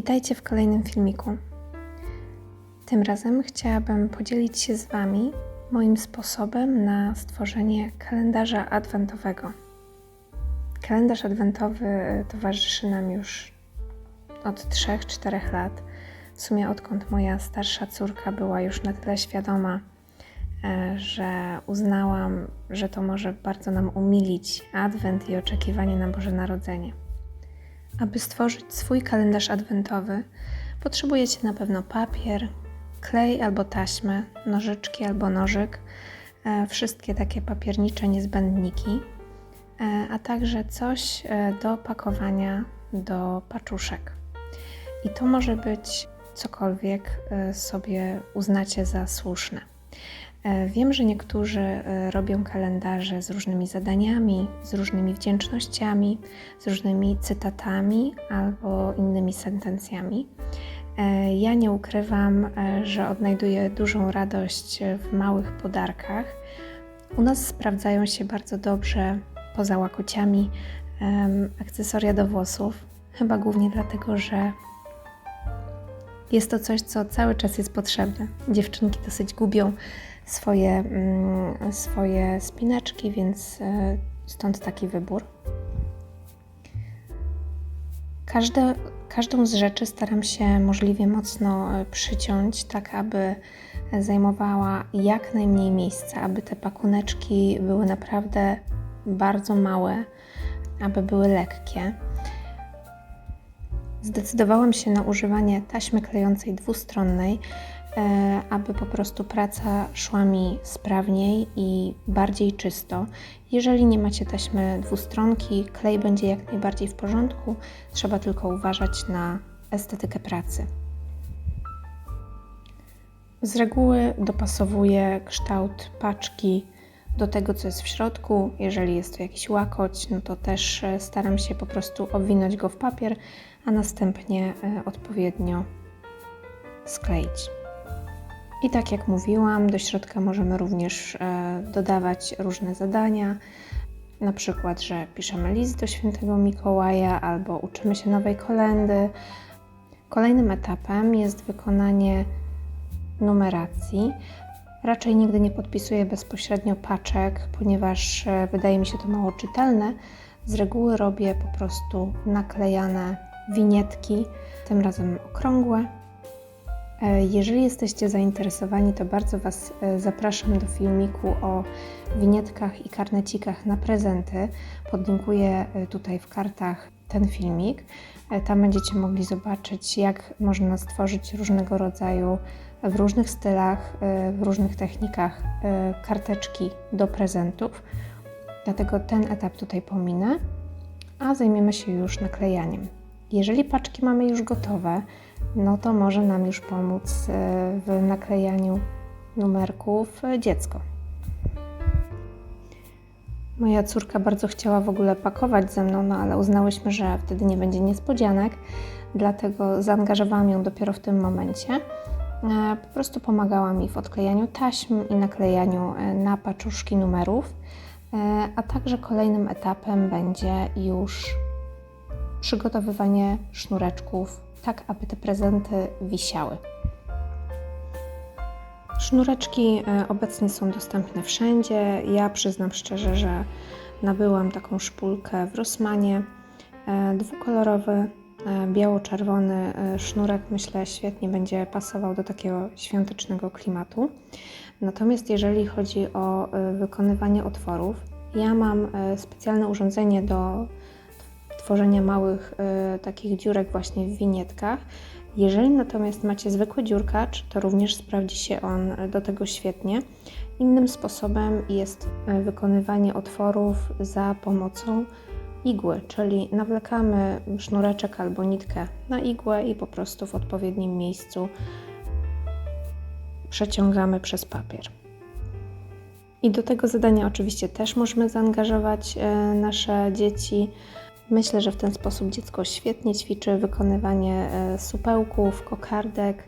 Witajcie w kolejnym filmiku. Tym razem chciałabym podzielić się z Wami moim sposobem na stworzenie kalendarza adwentowego. Kalendarz adwentowy towarzyszy nam już od 3-4 lat. W sumie odkąd moja starsza córka była już na tyle świadoma, e, że uznałam, że to może bardzo nam umilić adwent i oczekiwanie na Boże Narodzenie. Aby stworzyć swój kalendarz adwentowy, potrzebujecie na pewno papier, klej albo taśmę, nożyczki albo nożyk, e, wszystkie takie papiernicze niezbędniki, e, a także coś e, do pakowania do paczuszek. I to może być cokolwiek sobie uznacie za słuszne. E, wiem, że niektórzy e, robią kalendarze z różnymi zadaniami, z różnymi wdzięcznościami, z różnymi cytatami albo innymi sentencjami. E, ja nie ukrywam, że odnajduję dużą radość w małych podarkach. U nas sprawdzają się bardzo dobrze poza łakociami akcesoria do włosów, chyba głównie dlatego, że jest to coś, co cały czas jest potrzebne. Dziewczynki dosyć gubią swoje, mm, swoje spinaczki, więc e, stąd taki wybór. Każde, każdą z rzeczy staram się możliwie mocno e, przyciąć, tak aby zajmowała jak najmniej miejsca, aby te pakuneczki były naprawdę bardzo małe, aby były lekkie. Zdecydowałam się na używanie taśmy klejącej dwustronnej, aby po prostu praca szła mi sprawniej i bardziej czysto. Jeżeli nie macie taśmy dwustronki, klej będzie jak najbardziej w porządku, trzeba tylko uważać na estetykę pracy. Z reguły dopasowuję kształt paczki do tego, co jest w środku. Jeżeli jest to jakiś łakoć, no to też e, staram się po prostu obwinąć go w papier, a następnie e, odpowiednio skleić. I tak jak mówiłam, do środka możemy również e, dodawać różne zadania, na przykład, że piszemy list do świętego Mikołaja albo uczymy się nowej kolendy. Kolejnym etapem jest wykonanie numeracji. Raczej nigdy nie podpisuję bezpośrednio paczek, ponieważ e, wydaje mi się to mało czytelne. Z reguły robię po prostu naklejane winietki, tym razem okrągłe, jeżeli jesteście zainteresowani, to bardzo Was e, zapraszam do filmiku o winietkach i karnecikach na prezenty. Podlinkuję e, tutaj w kartach ten filmik. Tam będziecie mogli zobaczyć, jak można stworzyć różnego rodzaju, w różnych stylach, w różnych technikach karteczki do prezentów. Dlatego ten etap tutaj pominę, a zajmiemy się już naklejaniem. Jeżeli paczki mamy już gotowe, no to może nam już pomóc e, w naklejaniu numerków e, dziecko. Moja córka bardzo chciała w ogóle pakować ze mną, no ale uznałyśmy, że wtedy nie będzie niespodzianek, dlatego zaangażowałam ją dopiero w tym momencie. E, po prostu pomagała mi w odklejaniu taśm i naklejaniu na paczuszki numerów, a także kolejnym etapem będzie już przygotowywanie sznureczków tak aby te prezenty wisiały. Sznureczki e, obecnie są dostępne wszędzie. Ja przyznam szczerze, że nabyłam taką szpulkę w Rossmanie, e, dwukolorowy, e, biało-czerwony sznurek. Myślę, świetnie będzie pasował do takiego świątecznego klimatu. Natomiast jeżeli chodzi o wykonywanie otworów, ja mam specjalne urządzenie do tworzenia małych y, takich dziurek właśnie w winietkach. Jeżeli natomiast macie zwykły dziurkacz, to również sprawdzi się on do tego świetnie. Innym sposobem jest y, wykonywanie otworów za pomocą igły, czyli nawlekamy sznureczek albo nitkę na igłę i po prostu w odpowiednim miejscu przeciągamy przez papier. I do tego zadania oczywiście też możemy zaangażować nasze dzieci. Myślę, że w ten sposób dziecko świetnie ćwiczy wykonywanie e, supełków, kokardek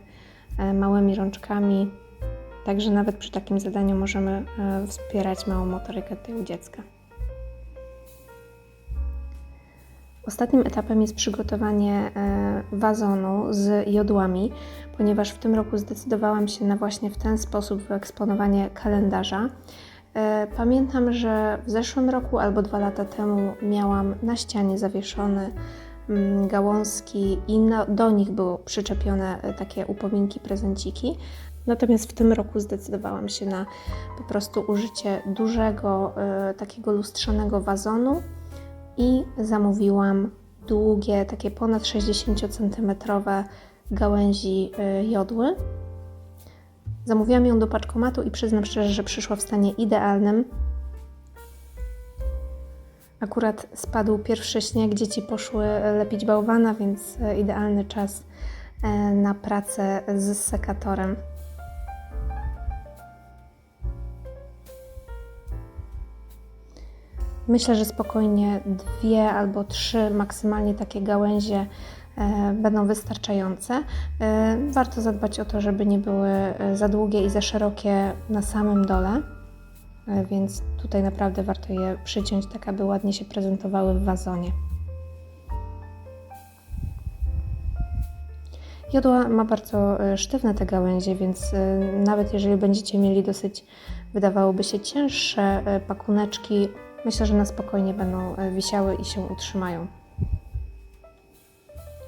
e, małymi rączkami. Także nawet przy takim zadaniu możemy e, wspierać małą motorykę tyłu dziecka. Ostatnim etapem jest przygotowanie wazonu z jodłami, ponieważ w tym roku zdecydowałam się na właśnie w ten sposób wyeksponowanie kalendarza. E, Pamiętam, że w zeszłym roku albo dwa lata temu miałam na ścianie zawieszone mm, gałązki i do nich były przyczepione e, takie upominki, prezenciki. Natomiast w tym roku zdecydowałam się na po prostu użycie dużego, e, takiego lustrzanego wazonu i zamówiłam długie, takie ponad 60 cm gałęzi jodły. Zamówiłam ją do paczkomatu i przyznam szczerze, że przyszła w stanie idealnym. Akurat spadł pierwszy śnieg, dzieci poszły lepić bałwana, więc y, idealny czas y, na pracę z sekatorem. Myślę, że spokojnie dwie albo trzy maksymalnie takie gałęzie e, będą wystarczające. E, warto zadbać o to, żeby nie były e, za długie i za szerokie na samym dole, e, więc tutaj naprawdę warto je przyciąć, tak aby ładnie się prezentowały w wazonie. Jodła ma bardzo e, sztywne te gałęzie, więc e, nawet jeżeli będziecie mieli dosyć, wydawałoby się, cięższe e, pakuneczki, myślę, że na spokojnie będą e, wisiały i się utrzymają.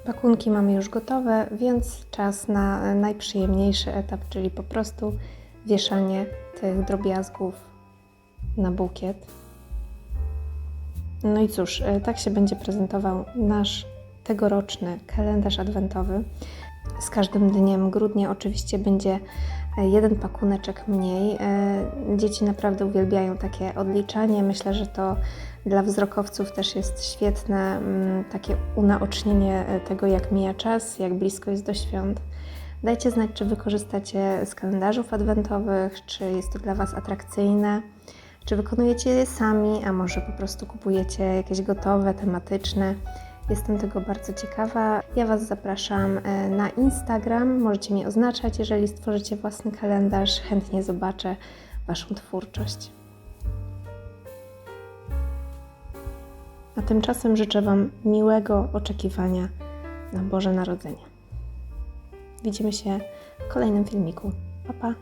Pakunki mamy już gotowe, więc czas na najprzyjemniejszy etap, czyli po prostu wieszanie tych drobiazgów na bukiet. No i cóż, e, tak się będzie prezentował nasz tegoroczny kalendarz adwentowy. Z każdym dniem grudnia oczywiście będzie jeden pakuneczek mniej. E, Dzieci naprawdę uwielbiają takie odliczanie. Myślę, że to dla wzrokowców też jest świetne mm, takie unaocznienie e, tego, jak mija czas, jak blisko jest do świąt. Dajcie znać, czy wy korzystacie z kalendarzów adwentowych, czy jest to dla Was atrakcyjne, czy wykonujecie je sami, a może po prostu kupujecie jakieś gotowe, tematyczne. Jestem tego bardzo ciekawa. Ja Was zapraszam e, na Instagram. Możecie mnie oznaczać, jeżeli stworzycie własny kalendarz. Chętnie zobaczę Waszą twórczość. A tymczasem życzę Wam miłego oczekiwania na Boże Narodzenie. Widzimy się w kolejnym filmiku. Pa, pa!